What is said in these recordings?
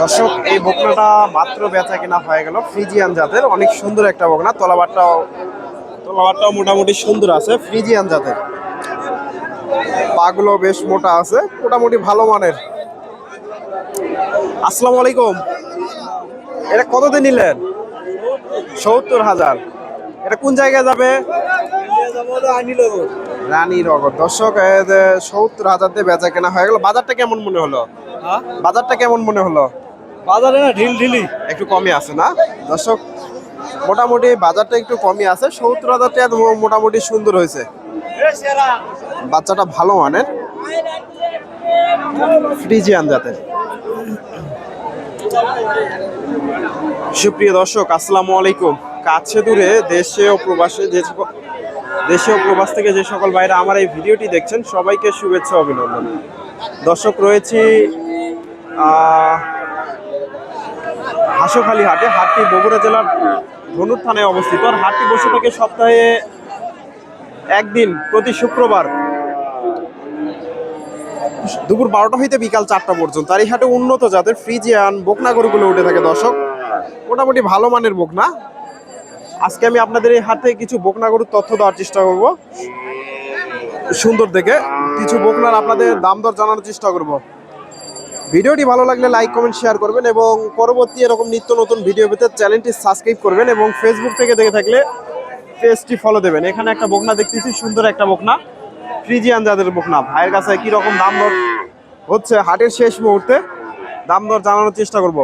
দর্শক এই বকনাটা মাত্র বেচা কেনা হয়ে গেল ফ্রিজিয়ান জাতের। অনেক সুন্দর একটা বকনা তলাবারটাও তলাবারটাও মোটামুটি সুন্দর আছে। ফ্রিজিয়ান জাতের। পাগুলো বেশ মোটা আছে মোটামুটি ভালো মানের। আসসালামু আলাইকুম। এটা কত দিয়ে নিলেন? সত্তর হাজার। এটা কোন জায়গায় যাবে? রানী নগর দর্শক সত্তর হাজার দিয়ে বেচা কেনা হয়ে গেল। বাজারটা কেমন মনে হলো? বাজারটা কেমন মনে হলো? বাজারে না ঢিল ঢিলি। একটু কমই আছে না? দর্শক মোটামুটি বাজারটা একটু কমই আছে। সত্তর হাজার টাকা মোটামুটি সুন্দর হয়েছে। বাচ্চাটা ভালো মানের। ফ্রিজিয়ান জাতের। সুপ্রিয় দর্শক আসসালামু আলাইকুম। কাছে দূরে দেশে ও প্রবাসে যে সকল- দেশে ও প্রবাস থেকে যে সকল ভাইরা আমার এই ভিডিওটি দেখছেন, সবাইকে শুভেচ্ছা অভিনন্দন। দর্শক রয়েছি হাঁসখালি হাটে, হাটটি বগুড়া জেলার ধনুর থানায় অবস্থিত। আর হাটটি বসে থাকে সপ্তাহে একদিন প্রতি শুক্রবার দুপুর বারোটা হইতে বিকাল চারটা পর্যন্ত। আর এই হাটে উন্নত জাতের ফ্রিজিয়ান বকনা গরুগুলো উঠে থাকে দর্শক। মোটামুটি ভালো মানের বকনা। আজকে আমি আপনাদের এই হাটে কিছু বকনা গরুর তথ্য দেওয়ার চেষ্টা করব। সুন্দর দেখে। কিছু বকনার আপনাদের দাম দর জানানোর চেষ্টা করব। ভিডিওটি ভালো লাগলে লাইক, কমেন্ট, শেয়ার করবেন এবং পরবর্তী এরকম নিত্য নতুন ভিডিও পেতে চ্যানেলটি সাবস্ক্রাইব করবেন এবং ফেসবুক থেকে দেখে থাকলে পেজটি ফলো দেবেন। এখানে একটা বকনা দেখতেছি, সুন্দর একটা বকনা। ফ্রিজিয়ান জাতের বকনা। ভাইয়ের কাছে কি রকম দাম দর হচ্ছে হাটের শেষ মুহূর্তে? দাম দর জানানোর চেষ্টা করব।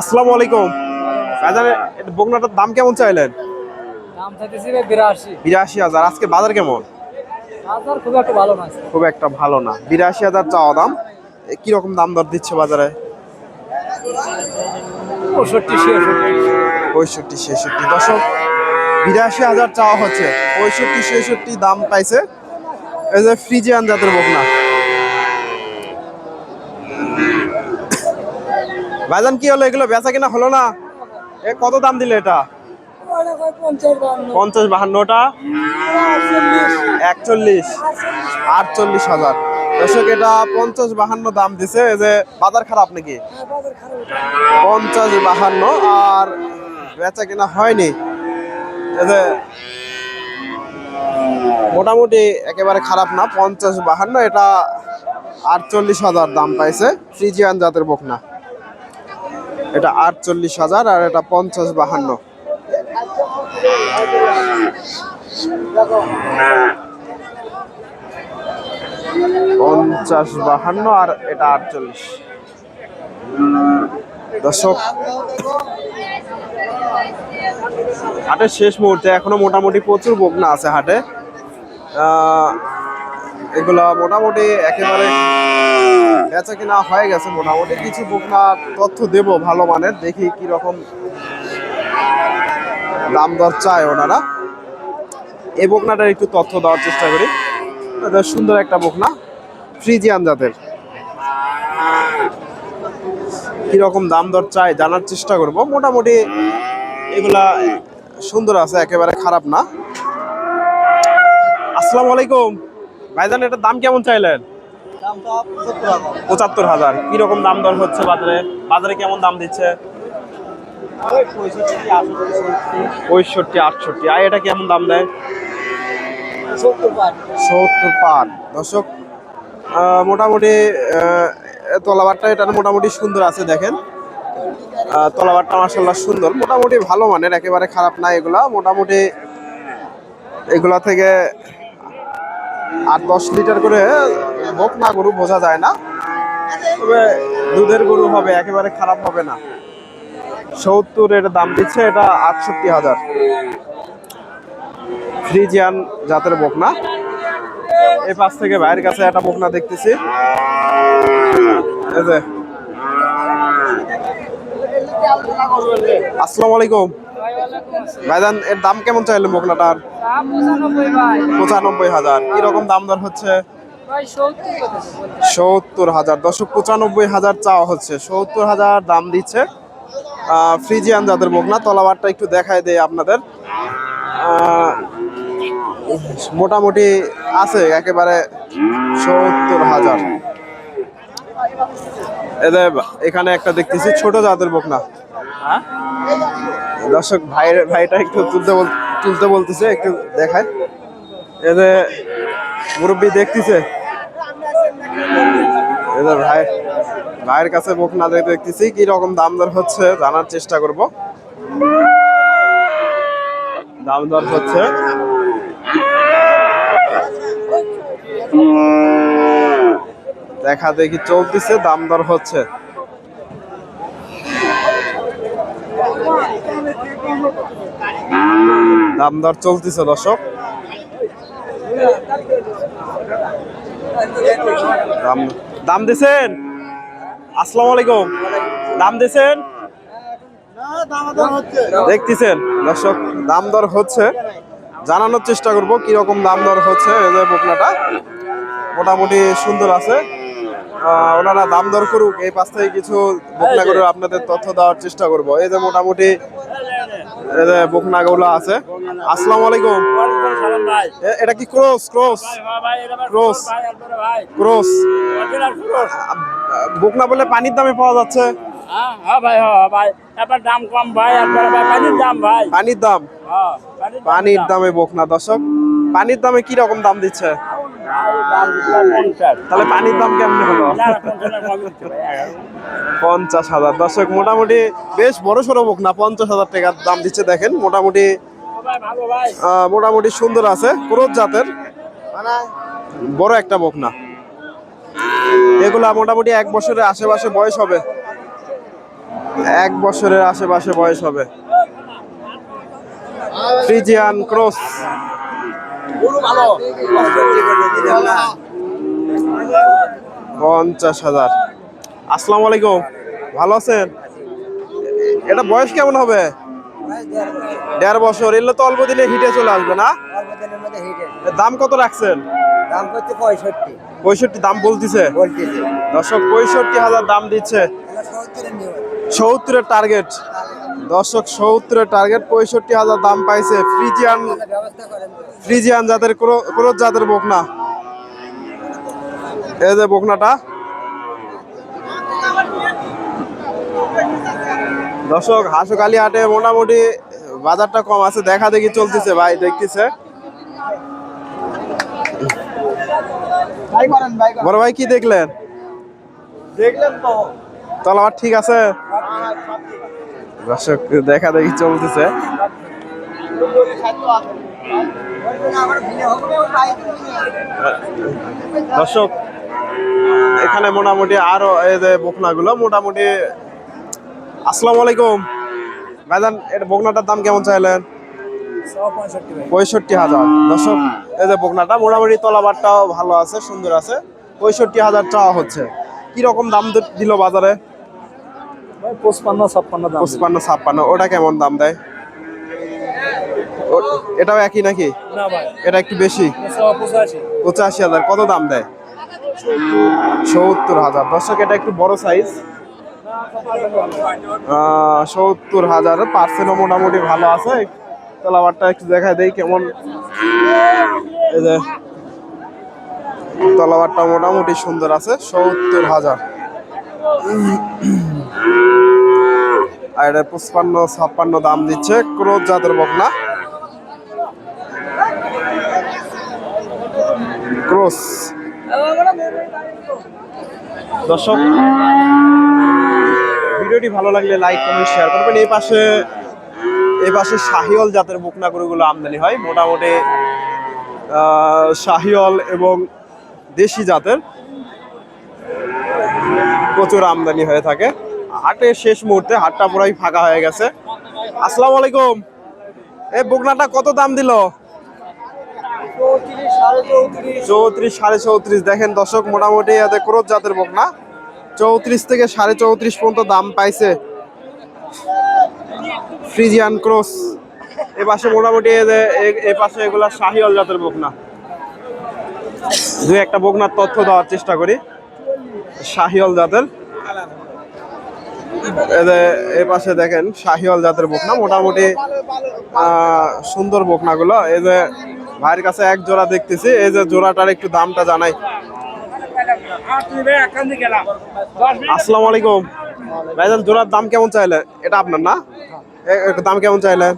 আসসালামু আলাইকুম। বাজারে এটা বকনাটার দাম কেমন চাইলেন? দাম চাইতেছি ভাই বিরাশি। বিরাশি হাজার। আজকে বাজার কেমন? বাজার খুব একটা ভালো না খুব একটা ভালো না। বিরাশি হাজার চাওয়া দাম। এ, কি রকম দাম দর দিচ্ছে বাজারে? পঁয়ষট্টি পঁয়ষট্টি ছেষট্টি। দশক বিরাশি হাজার চাওয়া হচ্ছে। পঁয়ষট্টি ছেষট্টি দাম পাইছে। এই যে ফ্রিজিয়ান জাতের বকনা। ভাইজান কি হলো? এগুলো বেচা কিনা হলো না? এ, কত দাম দিলে এটা? পঞ্চাশ বাহান্নটা। একচল্লিশ। আটচল্লিশ হাজার। দর্শক, এটা পঞ্চাশ বাহান্ন দাম দিছে। এই যে, বাজার খারাপ নাকি? পঞ্চাশ বাহান্ন, আর বেচা কিনা হয়নি। এই যে, মোটামুটি একেবারে খারাপ না, পঞ্চাশ বাহান্ন, এটা আটচল্লিশ হাজার দাম পাইছে, ফ্রিজিয়ান জাতের বকনা। এটা আটচল্লিশ হাজার আর এটা পঞ্চাশ বাহান্ন। পঞ্চাশ বাহান্ন আর এটা আটচল্লিশ। দর্শক, হাটের শেষ মুহূর্তে এখনও মোটামুটি প্রচুর বকনা আছে হাটে। এগুলা মোটামুটি একেবারে বেচা কিনা হয়ে গেছে, মোটামুটি কিছু বকনা তথ্য দেব ভালো মানের, দেখি কি রকম দাম দর চায় ওনারা। এই বকনাটার একটু তথ্য দেওয়ার চেষ্টা করি। সুন্দর একটা বকনা, ফ্রিজিয়ান জাতের। কীরকম দাম দর চাই জানার চেষ্টা করব। মোটামুটি এগুলা সুন্দর আছে, একেবারে খারাপ না। আসসালামু আলাইকুম। ভাইজান, এটার দাম কেমন চাইলেন? পঁচাত্তর হাজার। কীরকম দাম দর হচ্ছে বাজারে? বাজারে কেমন দাম দিচ্ছে? পঁয়ষট্টি, আটষট্টি। আর এটা কেমন দাম দেয়? সত্তর পার। দর্শক মোটামুটি তলাবারটা এটার মোটামুটি সুন্দর আছে, দেখেন। তলাবারটা মাসাল্লাহ সুন্দর। মোটামুটি ভালো মানের, একেবারে খারাপ না এগুলা। মোটামুটি এগুলা থেকে আট, দশ লিটার করে ভোগ না গরু বোঝা যায় না। তবে দুধের গরু হবে, একেবারে খারাপ হবে না। সত্তর সত্তরের দাম দিচ্ছে, এটা আটষট্টি হাজার। ফ্রিজিয়ান জাতের বকনা। এই পাশ থেকে ভাইয়ের কাছে একটা বকনা দেখতেছি। আসসালামু আলাইকুম। ভাইজান, এর দাম কেমন চাইলেন বকনাটার পঁচানব্বই হাজার। কীরকম দাম দর হচ্ছে? সত্তর হাজার। দশক পঁচানব্বই হাজার চাওয়া হচ্ছে। সত্তর হাজার দাম দিচ্ছে ফ্রিজিয়ান যাদের বকনা। তলাবারটা একটু দেখায় দেয় আপনাদের। মোটামুটি আছে, একেবারে সত্তর হাজার। এদের এখানে একটা দেখতেছি, ছোট জাতের বকনা। হ্যাঁ? দর্শক ভাই ভাইটা একটু তুলতে তুলতে বলতেছে, একটু দেখায়। এদের মুরব্বী দেখতেছে। এদের ভাই, ভাইয়ের কাছে মুখ না দেখতে দেখতেছি, কি রকম দাম দর হচ্ছে জানার চেষ্টা করব। দাম দর হচ্ছে। দেখা দেখি চলতেছে, দাম দর হচ্ছে। দাম দর চলতেছে দর্শক। দাম দাম দিছেন? আসসালামু আলাইকুম। দাম দিছেন? দেখতেছেন দর্শক দাম দর হচ্ছে। জানানোর চেষ্টা করব কি রকম দাম দর হচ্ছে এই যে বকনাটা। মোটামুটি সুন্দর আছে। ওনারা দাম দর করুক এই পাশ থেকে কিছু বকনা করে আপনাদের তথ্য দেওয়ার চেষ্টা করব। এই যে মোটামুটি যে আছে। আসসালামু আলাইকুম। এটা কি ক্রস ক্রস? Cross cross. বকনা বলে পানির দামে পাওয়া যাচ্ছে। পানির দাম বকনা, দর্শক। পানির দামে কি রকম দাম দিচ্ছে? তাহলে পানির দাম কেমন হলো? না, না। পঞ্চাশ হাজার দর্শক মোটামুটি বেশ বড় সড়ো বকনা পঞ্চাশ হাজার টাকার দাম দিচ্ছে দেখেন মোটামুটি মোটামুটি সুন্দর আছে ক্রোধ জাতের। বড় একটা বকনা এগুলা মোটামুটি এক বছরের আশেপাশে বয়স হবে। এক বছরের আশেপাশে বয়স হবে। Friesian cross. পঞ্চাশ হাজার। আসসালামু আলাইকুম। ভালো আছেন? এটা বয়স কেমন হবে? দেড় বছর। এলে তো অল্প দিনে হিটে চলে আসবে না? দাম কত রাখছেন? পঁয়ষট্টি দাম বলতেছে। দর্শক, পঁয়ষট্টি হাজার দাম দিচ্ছে। সত্তরের টার্গেট দর্শক সত্তরের টার্গেট পঁয়ষট্টি হাজার দাম পাইছে ফ্রিজিয়ান ফ্রিজিয়ান জাতের ক্রোধ জাতের বকনা। এই যে বকনাটা। দর্শক হাঁসকালি হাটে মোটামুটি বাজারটা কম আছে দেখা দেখি চলতেছে ভাই দেখতেছে। বড় ভাই কি দেখলেন? দেখলেন তো। তলাবার ঠিক আছে? দর্শক দেখা দেখি চলতেছে। দর্শক, এখানে মোটামুটি আরও বকনাগুলো, মোটামুটি, আসসালামু আলাইকুম। ভাইজান, এটা বকনাটার দাম কেমন চাইলেন? পঁয়ষট্টি হাজার। দর্শক, এই যে বকনাটা, মোটামুটি তলাবারটাও ভালো আছে, সুন্দর আছে। পঁয়ষট্টি হাজার চাওয়া হচ্ছে। কি রকম দাম দিল বাজারে? পঁচপান্ন ছাপ্পান্ন দাম পঁচপান্ন ছাপ্পান্ন ওটা কেমন দাম দেয়? এটাও একই নাকি? এটা একটু বেশি? পঁচাশি। পঁচাশি হাজার কত দাম দেয়? সত্তর হাজার। দর্শক এটা একটু বড় সাইজ সত্তর হাজার। পার্সেন্টও মোটামুটি ভালো আছে। তলাবারটা একটু দেখা দেই কেমন। এই যে তলাবারটা মোটামুটি সুন্দর আছে। সত্তর হাজার। আর এটা পঁচপান্ন, ছাপ্পান্ন দাম দিচ্ছে ক্রোধ জাতের বকনা। ক্রস। দর্শক, ভিডিওটি ভালো লাগলে লাইক, কমেন্ট শেয়ার করবেন। এই পাশে এই পাশে শাহিওল জাতের বকনা গরুগুলো আমদানি হয়। মোটামুটি শাহিওল এবং দেশি জাতের প্রচুর আমদানি হয়ে থাকে। হাটের শেষ মুহূর্তে, হাটটা পুরাই ফাঁকা হয়ে গেছে। আসসালামু আলাইকুম। এই বকনাটা কত দাম দিল? চৌত্রিশ সাড়ে চৌত্রিশ, দেখেন দর্শক, মোটামুটি এতে ক্রোধ জাতের বকনা। চৌত্রিশ থেকে সাড়ে চৌত্রিশ পর্যন্ত দাম পাইছে। Friesian cross. এ পাশে মোটামুটি এ এ- এ পাশে এগুলা শাহিওয়াল জাতের বকনা। দু একটা বকনার তথ্য দেওয়ার চেষ্টা করি। শাহিওয়াল জাতের। এ পাশে দেখেন শাহিওয়াল জাতের বকনা, মোটামুটি সুন্দর বকনাগুলো। এই যে ভাইয়ের কাছে এক জোড়া দেখতেছি, এই যে জোড়াটার একটু দামটা জানাই। আসসালামু আলাইকুম। ভাইজান, জোড়ার দাম কেমন চাইলে? এটা আপনার না? দাম কেমন চাইলে?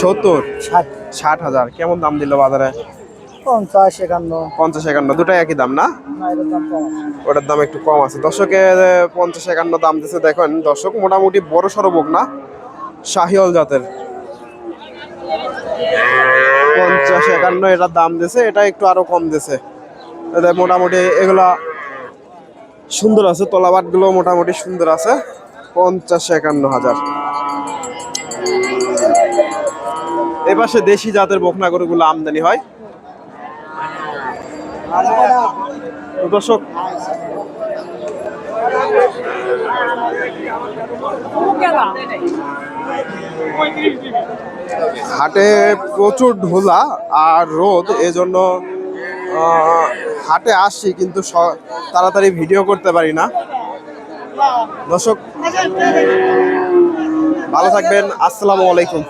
সত্তর। ষাট ষাট হাজার। কেমন দাম দিল বাজারে? পঞ্চাশ একান্ন। পঞ্চাশ একান্ন দুটাই একই দাম না? ওটার দাম একটু কম আছে। দর্শকে পঞ্চাশ একান্ন দাম দিচ্ছে দেখেন দর্শক মোটামুটি বড় সড়ো বোক না? শাহিওল জাতের। পঞ্চাশ একান্ন এটার দাম দিছে এটা একটু আরও কম দিছে। মোটামুটি এগুলা সুন্দর আছে তলাবাটগুলো মোটামুটি সুন্দর আছে। পঞ্চাশ একান্ন হাজার। এপাশে দেশি জাতের বকনা গরুগুলো আমদানি হয়। দর্শক, হাটে প্রচুর ঢোলা আর রোদ, এজন্য হাটে আসছি কিন্তু তাড়াতাড়ি ভিডিও করতে পারি না। দর্শক, ভালো থাকবেন, আসসালামু আলাইকুম।